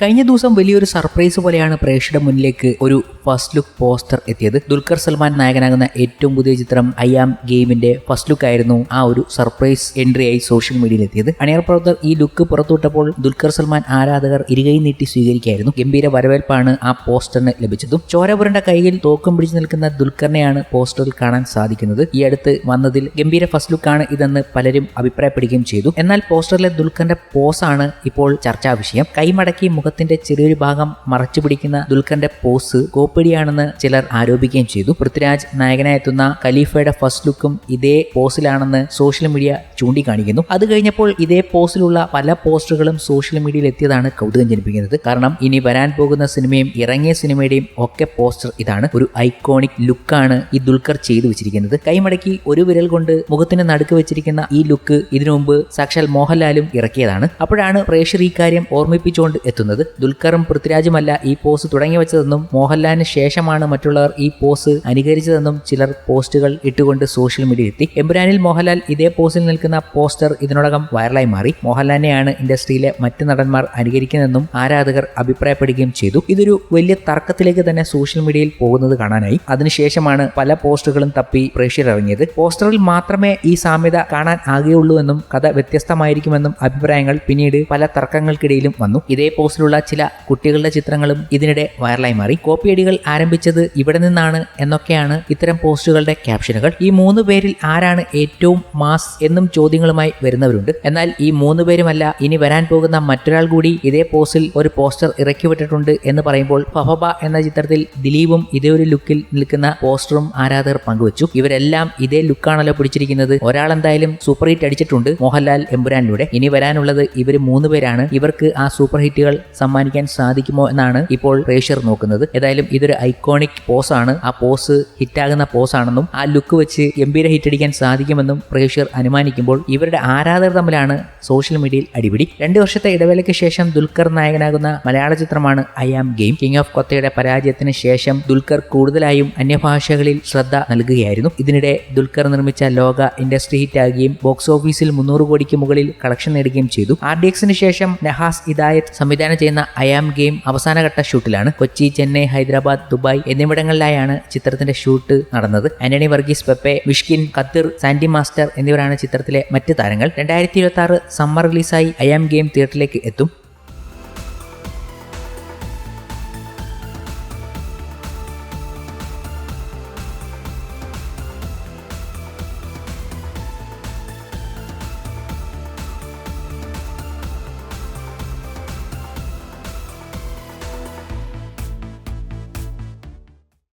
കഴിഞ്ഞ ദിവസം വലിയൊരു സർപ്രൈസ് പോലെയാണ് പ്രേക്ഷകരുടെ മുന്നിലേക്ക് ഒരു ഫസ്റ്റ് ലുക്ക് പോസ്റ്റർ എത്തിയത്. ദുൽഖർ സൽമാൻ നായകനാകുന്ന ഏറ്റവും പുതിയ ചിത്രം ഐ ആം ഗെയിമിന്റെ ഫസ്റ്റ് ലുക്ക് ആയിരുന്നു ആ ഒരു സർപ്രൈസ് എൻട്രി ആയി സോഷ്യൽ മീഡിയയിൽ എത്തിയത്. അണിയർ പ്രവർത്തകർ ഈ ലുക്ക് പുറത്തുവിട്ടപ്പോൾ ദുൽഖർ സൽമാൻ ആരാധകർ ഇരുകൈ നീട്ടി സ്വീകരിക്കായിരുന്നു ഗംഭീര വരവേൽപ്പാണ് ആ പോസ്റ്ററിന് ലഭിച്ചതും. ചോരപുരണ്ട കൈയിൽ തോക്കും പിടിച്ചു നിൽക്കുന്ന ദുൽഖറിനെയാണ് പോസ്റ്ററിൽ കാണാൻ സാധിക്കുന്നത്. ഈ അടുത്ത് വന്നതിൽ ഗംഭീര ഫസ്റ്റ് ലുക്കാണ് ഇതെന്ന് പലരും അഭിപ്രായപ്പെടുകയും ചെയ്തു. എന്നാൽ പോസ്റ്ററിലെ ദുൽഖറിന്റെ പോസാണ് ഇപ്പോൾ ചർച്ചാ വിഷയം കൈമടക്കി മുഖത്തിന്റെ ചെറിയൊരു ഭാഗം മറച്ചു പിടിക്കുന്ന ദുൽഖറിന്റെ പോസ് കോപ്പിടിയാണെന്ന് ചിലർ ആരോപിക്കുകയും ചെയ്തു. പൃഥ്വിരാജ് നായകനായെത്തുന്ന ഖലീഫയുടെ ഫസ്റ്റ് ലുക്കും ഇതേ പോസിലാണെന്ന് സോഷ്യൽ മീഡിയ ചൂണ്ടിക്കാണിക്കുന്നു. അത് കഴിഞ്ഞപ്പോൾ ഇതേ പോസിലുള്ള പല പോസ്റ്ററുകളും സോഷ്യൽ മീഡിയയിൽ എത്തിയതാണ് കൗതുകം ജനിപ്പിക്കുന്നത്. കാരണം ഇനി വരാൻ പോകുന്ന സിനിമയും ഇറങ്ങിയ സിനിമയുടെയും ഒക്കെ പോസ്റ്റർ ഇതാണ്. ഒരു ഐക്കോണിക് ലുക്കാണ് ഈ ദുൽഖർ ചെയ്തു വെച്ചിരിക്കുന്നത്. കൈമടക്കി ഒരു വിരൽ കൊണ്ട് മുഖത്തിന് നടുക്ക് വെച്ചിരിക്കുന്ന ഈ ലുക്ക് ഇതിനു മുമ്പ് സാക്ഷാൽ മോഹൻലാലും ഇറക്കിയതാണ്. അപ്പോഴാണ് പ്രേക്ഷർ ഈ കാര്യം ഓർമ്മിപ്പിച്ചുകൊണ്ട് എത്തുന്നത്. ദുൽഖറും പൃഥ്വിരാജുമല്ല ഈ പോസ് തുടങ്ങി വെച്ചതെന്നും മോഹൻലാലിന് ശേഷമാണ് മറ്റുള്ളവർ ഈ പോസ് അനുകരിച്ചതെന്നും ചിലർ പോസ്റ്റുകൾ ഇട്ടുകൊണ്ട് സോഷ്യൽ മീഡിയ എത്തി. എംബ്രാനിൽ മോഹൻലാൽ ഇതേ പോസിൽ നിൽക്കുന്ന പോസ്റ്റർ ഇതിനോടകം വൈറലായി മാറി. മോഹൻലാലിനെയാണ് ഇൻഡസ്ട്രിയിലെ മറ്റ് നടന്മാർ അനുകരിക്കുന്നതെന്നും ആരാധകർ അഭിപ്രായപ്പെടുകയും ചെയ്തു. ഇതൊരു വലിയ തർക്കത്തിലേക്ക് തന്നെ സോഷ്യൽ മീഡിയയിൽ പോകുന്നത് കാണാനായി. അതിനുശേഷമാണ് പല പോസ്റ്ററുകളും തപ്പി പ്രേക്ഷകർ ഇറങ്ങിയത്. പോസ്റ്ററിൽ മാത്രമേ ഈ സാമ്യത കാണാൻ ആകുകയുള്ളൂ എന്നും കഥ വ്യത്യസ്തമായിരിക്കുമെന്നും അഭിപ്രായങ്ങൾ പിന്നീട് പല തർക്കങ്ങൾക്കിടയിലും വന്നു. ഇതേ പോസ്റ്റിലുള്ള ചില കുട്ടികളുടെ ചിത്രങ്ങളും ഇതിനിടെ വൈറലായി മാറി. കോപ്പിയടികൾ ആരംഭിച്ചത് ഇവിടെ നിന്നാണ് എന്നൊക്കെയാണ് ഇത്തരം പോസ്റ്റുകളുടെ ക്യാപ്ഷനുകൾ. ഈ മൂന്ന് പേരിൽ ആരാണ് ഏറ്റവും മാസ് എന്നും ചോദ്യങ്ങളുമായി വരുന്നവരുണ്ട്. എന്നാൽ ഈ മൂന്ന് പേരുമല്ല ഇനി വരാൻ പോകുന്ന മറ്റൊരാൾ കൂടി ഇതേ പോസ്റ്റിൽ ഒരു പോസ്റ്റർ ഇറക്കിവിട്ടിട്ടുണ്ട് എന്ന് പറയുമ്പോൾ ഫഹബ എന്ന ചിത്രത്തിൽ ദിലീപും ഇതേ ഒരു ലുക്കിൽ നിൽക്കുന്ന പോസ്റ്ററും ആരാധകർ പങ്കുവച്ചു. ഇവരെല്ലാം ഇതേ ലുക്കാണല്ലോ പിടിച്ചിരിക്കുന്നത്. ഒരാൾ എന്തായാലും സൂപ്പർ ഹിറ്റ് അടിച്ചിട്ടുണ്ട് മോഹൻലാൽ എമ്പുരാനിലൂടെ. ഇനി വരാനുള്ളത് ഇവർ മൂന്ന് പേരാണ്. ഇവർക്ക് ആ സൂപ്പർ ഹിറ്റുകൾ സമ്മാനിക്കാൻ സാധിക്കുമോ എന്നാണ് ഇപ്പോൾ പ്രേക്ഷകർ നോക്കുന്നത്. ഏതായാലും ഇതൊരു ഐക്കോണിക് പോസ് ആണ്. ആ പോസ് ഹിറ്റാകുന്ന പോസാണെന്നും ആ ലുക്ക് വെച്ച് ഗംഭീര ഹിറ്റ് അടിക്കാൻ സാധിക്കുമെന്നും പ്രേക്ഷകർ അനുമാനിക്കുമ്പോൾ ഇവരുടെ ആരാധകർ തമ്മിലാണ് സോഷ്യൽ മീഡിയയിൽ അടിപിടി. രണ്ട് വർഷത്തെ ഇടവേളയ്ക്ക് ശേഷം ദുൽഖർ നായകനാകുന്ന മലയാള ചിത്രമാണ് I am game. King of കൊത്തയുടെ പരാജയത്തിന് ശേഷം ദുൽഖർ കൂടുതലായും അന്യഭാഷകളിൽ ശ്രദ്ധ നൽകുകയായിരുന്നു. ഇതിനിടെ ദുൽഖർ നിർമ്മിച്ച ലോക ഇൻഡസ്ട്രി ഹിറ്റാകുകയും ബോക്സ് ഓഫീസിൽ മുന്നൂറ് കോടിക്ക് മുകളിൽ കളക്ഷൻ നേടുകയും ചെയ്തു. ആർ ഡി എക്സിന് ശേഷം നഹാസ് ഇദായത്ത് സംവിധാനം ചെയ്യുന്ന ആം ഗെയിം അവസാനഘട്ട ഷൂട്ടിലാണ്. കൊച്ചി ചെന്നൈ ഹൈദരാബാദ് ദുബായ് എന്നിവിടങ്ങളിലായാണ് ചിത്രത്തിന്റെ ഷൂട്ട് നടന്നത്. ആന്റണി വർഗീസ് പെപ്പെ മിഷ്കിൻ കത്തിർ സാൻഡി മാസ്റ്റർ എന്നിവരാണ് ചിത്രത്തിലെ മറ്റ് താരങ്ങൾ. രണ്ടായിരത്തി ഇരുപത്തി ആറ് സമ്മർ റിലീസായി ആം ഗെയിം തിയേറ്ററിലേക്ക് എത്തും.